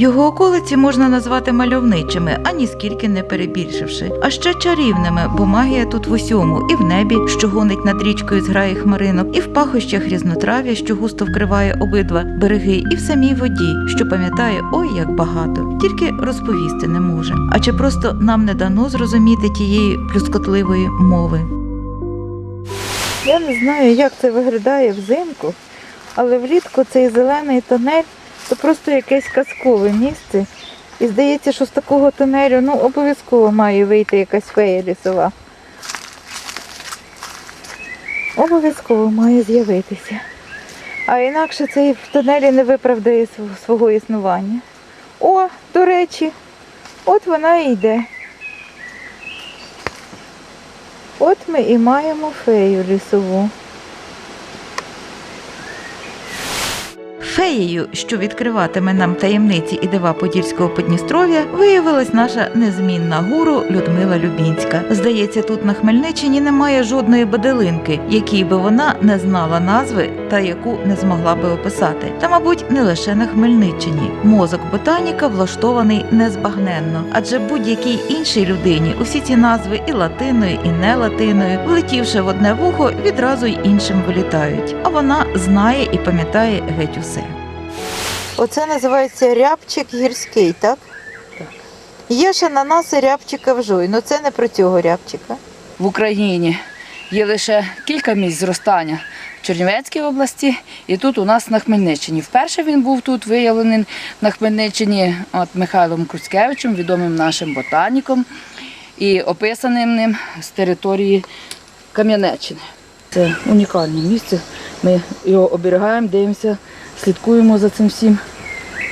Його околиці можна назвати мальовничими, ані скільки не перебільшивши, а ще чарівними, бо магія тут в усьому, і в небі, що гонить над річкою зграє хмаринок, і в пахощах різнотрав'я, що густо вкриває обидва береги, і в самій воді, що пам'ятає ой як багато, тільки розповісти не може. А чи просто нам не дано зрозуміти тієї плюскотливої мови? Я не знаю, як це виглядає взимку, але влітку цей зелений тунель це просто якесь казкове місце. І здається, що з такого тунелю ну, обов'язково має вийти якась фея лісова. Обов'язково має з'явитися. А інакше цей в тунелі не виправдає свого існування. О, до речі, от вона і йде. От ми і маємо фею лісову. Феєю, що відкриватиме нам таємниці і дива Подільського Подністров'я, виявилась наша незмінна гуру Людмила Любінська. Здається, тут на Хмельниччині немає жодної баделинки, якій би вона не знала назви та яку не змогла би описати. Та, мабуть, не лише на Хмельниччині. Мозок ботаніка влаштований незбагненно, адже будь-якій іншій людині усі ці назви і латиною, і не латиною, влетівши в одне вухо, відразу й іншим вилітають. А вона знає і пам'ятає геть усе. Оце називається рябчик гірський, так? Так. Є ще нанаси рябчика вжуй, але це не про цього рябчика. в Україні є лише кілька місць зростання в Чернівецькій області і тут у нас на Хмельниччині. Вперше він був тут виявлений на Хмельниччині от Михайлом Круцькевичем, відомим нашим ботаніком і описаним ним з території Кам'янеччини. Це унікальне місце. Ми його оберігаємо, дивимося, слідкуємо за цим всім.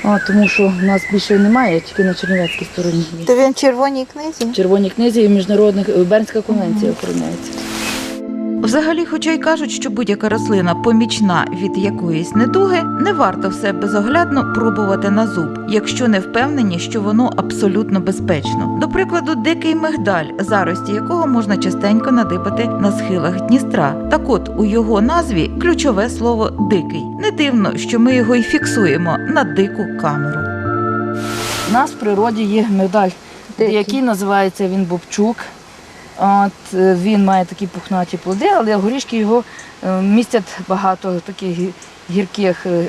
А, тому що в нас більше немає, тільки на Чернівецькій стороні. То він в червоній книзі. В Червоній книзі і в міжнародних Бернська конвенція охороняється. Взагалі, хоча й кажуть, що будь-яка рослина помічна від якоїсь недуги, не варто все безоглядно пробувати на зуб, якщо не впевнені, що воно абсолютно безпечно. До прикладу, дикий мигдаль, зарості якого можна частенько надибати на схилах Дністра. Так от у його назві ключове слово дикий. Не дивно, що ми його й фіксуємо на дику камеру. У нас в природі є Дикий. який називається він бобчук. От, е, він має такі пухнаті плоди, але горішки його е, містять багато таких гірких е,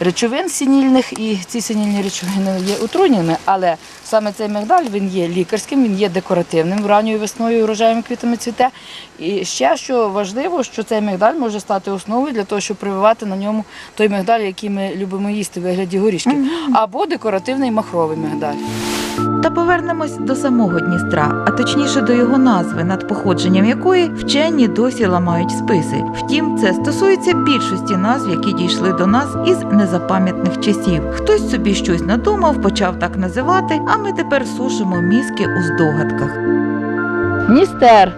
речовин синільних, і ці синільні речовини є отруйними. Але саме цей мигдаль він є лікарським, він є декоративним, ранньою весною урожайними квітами цвіте. І ще що важливо, що цей мигдаль може стати основою для того, щоб прививати на ньому той мигдаль, який ми любимо їсти в вигляді горішків, або декоративний махровий мигдаль. Та повернемось до самого Дністра, а точніше до його назви, над походженням якої вчені досі ламають списи. Втім, це стосується більшості назв, які дійшли до нас із незапам'ятних часів. Хтось собі щось надумав, почав так називати, а ми тепер сушимо мізки у здогадках. Дністер,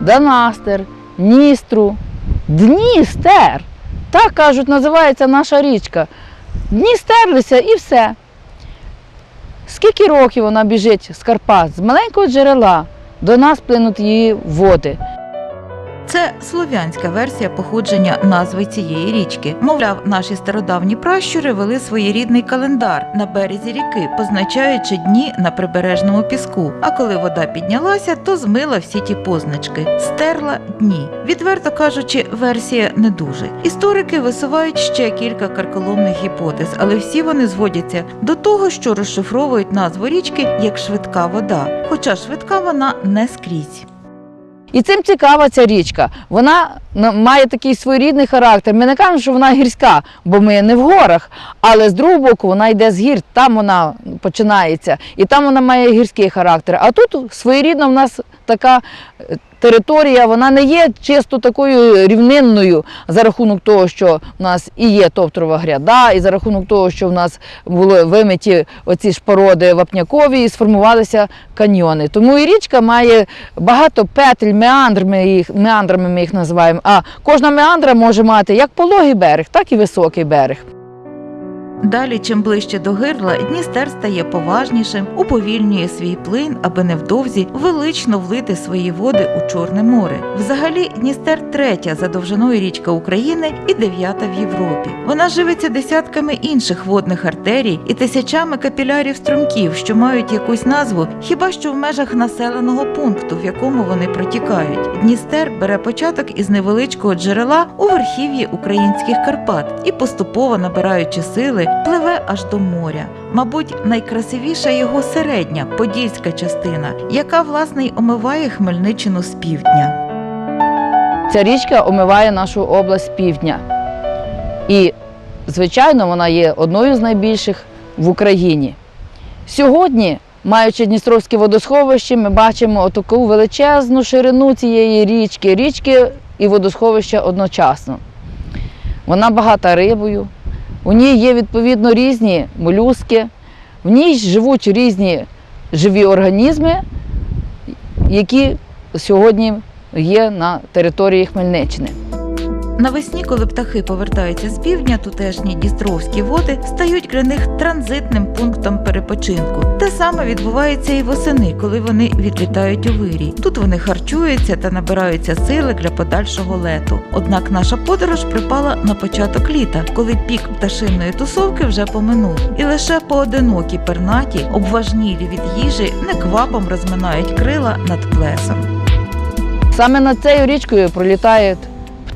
Данастер, Дністру, Дністер. Так кажуть, називається наша річка. Дні стерлися і все. Скільки років вона біжить з Карпат, з маленького джерела, до нас плинуть її води. Це слов'янська версія походження назви цієї річки. Мовляв, наші стародавні пращури вели своєрідний календар на березі ріки, позначаючи дні на прибережному піску. А коли вода піднялася, то змила всі ті позначки, стерла дні. Відверто кажучи, версія не дуже. Історики висувають ще кілька карколомних гіпотез, але всі вони зводяться до того, що розшифровують назву річки як швидка вода. Хоча швидка вона не скрізь. І цим цікава ця річка. Вона має такий своєрідний характер. Ми не кажемо, що вона гірська, бо ми не в горах. Але з другого боку вона йде з гір, там вона починається, і там вона має гірський характер. А тут своєрідна в нас така е, територія, вона не є чисто такою рівнинною за рахунок того, що в нас і є товтрова гряда, і за рахунок того, що в нас були вимиті оці ж породи вапнякові і сформувалися каньйони. Тому і річка має багато петель, меандр, їх, меандрами ми їх називаємо. А кожна меандра може мати як пологий берег, так і високий берег. Далі, чим ближче до гирла, Дністер стає поважнішим, уповільнює свій плин, аби невдовзі велично влити свої води у Чорне море. Взагалі, Дністер третя за довжиною річка України і дев'ята в Європі. Вона живиться десятками інших водних артерій і тисячами капілярів струмків, що мають якусь назву, хіба що в межах населеного пункту, в якому вони протікають. Дністер бере початок із невеличкого джерела у верхів'ї українських Карпат і поступово набираючи сили, пливе аж до моря. Мабуть, найкрасивіша його середня подільська частина, яка власне й омиває Хмельниччину з півдня. Ця річка омиває нашу область з півдня. І, звичайно, вона є одною з найбільших в Україні. Сьогодні, маючи Дністровське водосховище, ми бачимо таку величезну ширину цієї річки, річки і водосховища одночасно. Вона багата рибою, у ній є відповідно різні молюски, в ній живуть різні живі організми, які сьогодні є на території Хмельниччини. Навесні, коли птахи повертаються з півдня, тутешні дістровські води стають для них транзитним пунктом перепочинку. Те саме відбувається і восени, коли вони відлітають у вирій. Тут вони харчуються та набираються сили для подальшого лету. Однак наша подорож припала на початок літа, коли пік пташиної тусовки вже поминув, і лише поодинокі пернаті, обважнілі від їжі, неквапом розминають крила над плесом. Саме над цією річкою пролітають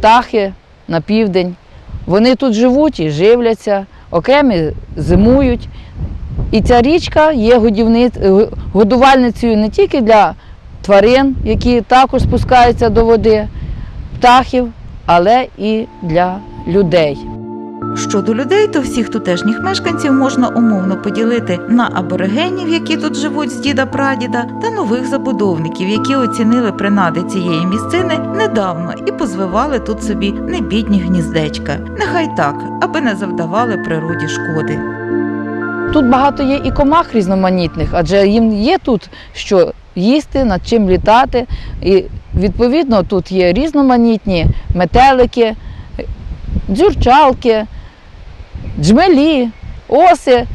птахи на південь. Вони тут живуть і живляться, окремі зимують. І ця річка є годувальницею не тільки для тварин, які також спускаються до води, птахів, але і для людей. Щодо людей, то всіх тутешніх мешканців можна умовно поділити на аборигенів, які тут живуть з діда прадіда, та нових забудовників, які оцінили принади цієї місцини недавно і позвивали тут собі небідні гніздечка. Нехай так, аби не завдавали природі шкоди. Тут багато є і комах різноманітних, адже їм є тут що їсти, над чим літати. І відповідно тут є різноманітні метелики, дзюрчалки, джмелі, оси,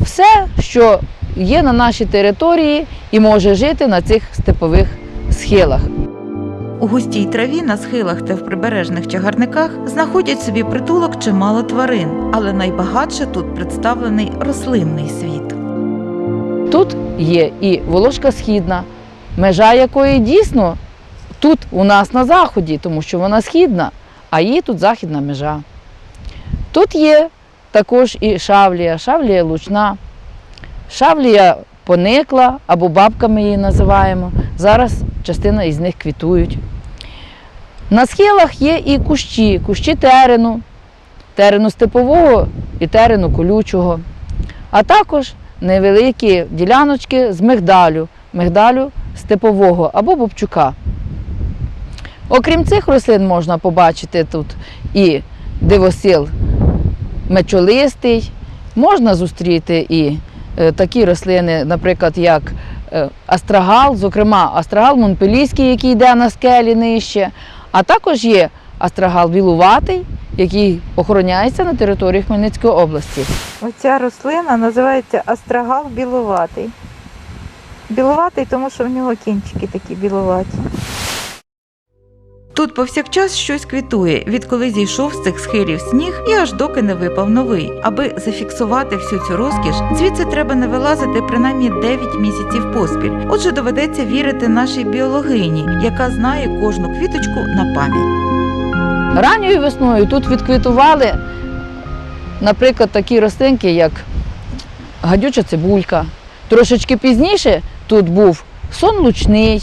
все, що є на нашій території і може жити на цих степових схилах. У густій траві на схилах та в прибережних чагарниках знаходять собі притулок чимало тварин, але найбагатше тут представлений рослинний світ. Тут є і Волошка Східна, межа якої дійсно тут у нас на заході, тому що вона східна, а її тут західна межа. Тут є також і шавлія, шавлія лучна, шавлія поникла або бабка ми її називаємо. Зараз частина із них квітують. На схилах є і кущі, кущі терену, терену степового і терену колючого, а також невеликі діляночки з мигдалю, мигдалю степового або бобчука. Окрім цих рослин можна побачити тут і дивосил мечолистий, можна зустріти і е, такі рослини, наприклад, як е, астрагал, зокрема астрагал монпелійський, який йде на скелі нижче, а також є астрагал білуватий, який охороняється на території Хмельницької області. Оця рослина називається астрагал білуватий. Білуватий, тому що в нього кінчики такі білуваті. Тут повсякчас щось квітує, відколи зійшов з цих схилів сніг і аж доки не випав новий. Аби зафіксувати всю цю розкіш, звідси треба не вилазити принаймні 9 місяців поспіль. Отже, доведеться вірити нашій біологині, яка знає кожну квіточку на пам'ять. Ранньою весною тут відквітували, наприклад, такі рослинки, як гадюча цибулька. Трошечки пізніше тут був сон лучний,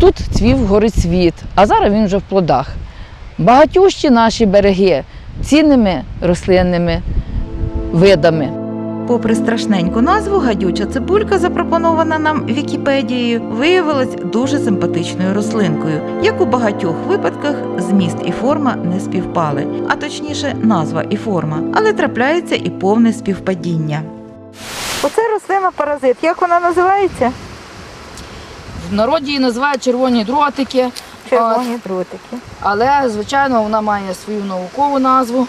тут цвів горицвіт, а зараз він вже в плодах. Багатющі наші береги цінними рослинними видами. Попри страшненьку назву, гадюча цибулька, запропонована нам Вікіпедією, виявилась дуже симпатичною рослинкою. Як у багатьох випадках, зміст і форма не співпали, а точніше, назва і форма, але трапляється і повне співпадіння. Оце рослина паразит. Як вона називається? В народі її називають червоні дротики, Червоні дротики. але, звичайно, вона має свою наукову назву.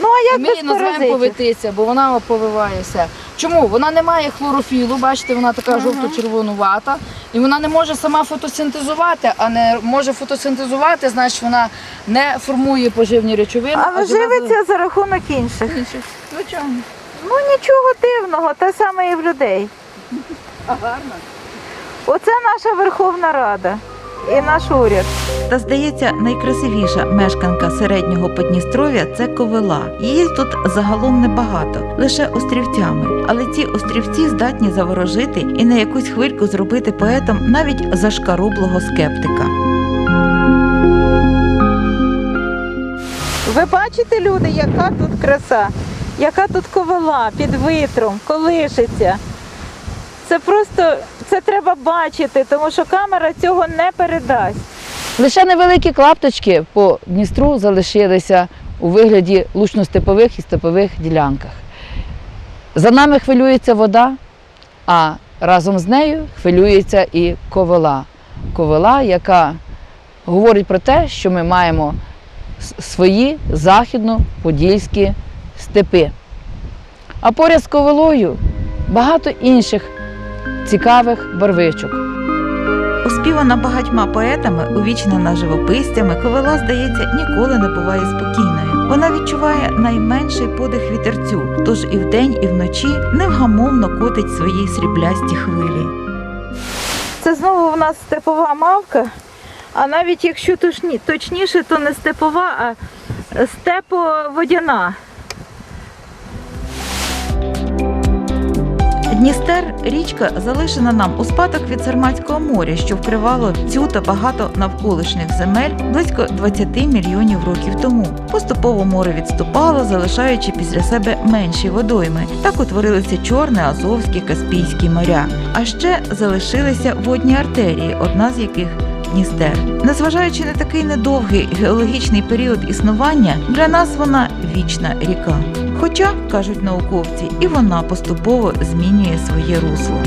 Ну а як Ми без її називаємо паразитів? повитиця, бо вона повивається. Чому? Вона не має хлорофілу, бачите, вона така жовто-червонувата. І вона не може сама фотосинтезувати, а не може фотосинтезувати, значить вона не формує поживні речовини. Але адже вона живиться за рахунок інших. інших. Звичайно. Ну нічого дивного, те саме і в людей. А гарно. Оце наша Верховна Рада і наш уряд. Та здається, найкрасивіша мешканка середнього Подністров'я це ковила. Її тут загалом небагато, лише острівцями. Але ці острівці здатні заворожити і на якусь хвильку зробити поетом навіть зашкарублого скептика. Ви бачите, люди, яка тут краса, яка тут ковила під витром, колишиться. Це просто це треба бачити, тому що камера цього не передасть. Лише невеликі клапточки по Дністру залишилися у вигляді лучно-степових і степових ділянках. За нами хвилюється вода, а разом з нею хвилюється і ковила. Ковила, яка говорить про те, що ми маємо свої західно-подільські степи. А поряд з ковилою багато інших цікавих барвичок. Оспівана багатьма поетами, увічнена живописцями, ковила, здається, ніколи не буває спокійною. Вона відчуває найменший подих вітерцю, тож і вдень, і вночі невгамовно котить свої сріблясті хвилі. Це знову в нас степова мавка. А навіть якщо точні, точніше, то не степова, а степоводяна. Дністер річка залишена нам у спадок від Сарматського моря, що вкривало цю та багато навколишніх земель близько 20 мільйонів років тому. Поступово море відступало, залишаючи після себе менші водойми. Так утворилися Чорне, Азовське, Каспійські моря. А ще залишилися водні артерії, одна з яких Дністер. Незважаючи на такий недовгий геологічний період існування, для нас вона вічна ріка. Хоча, кажуть науковці, і вона поступово змінює своє русло.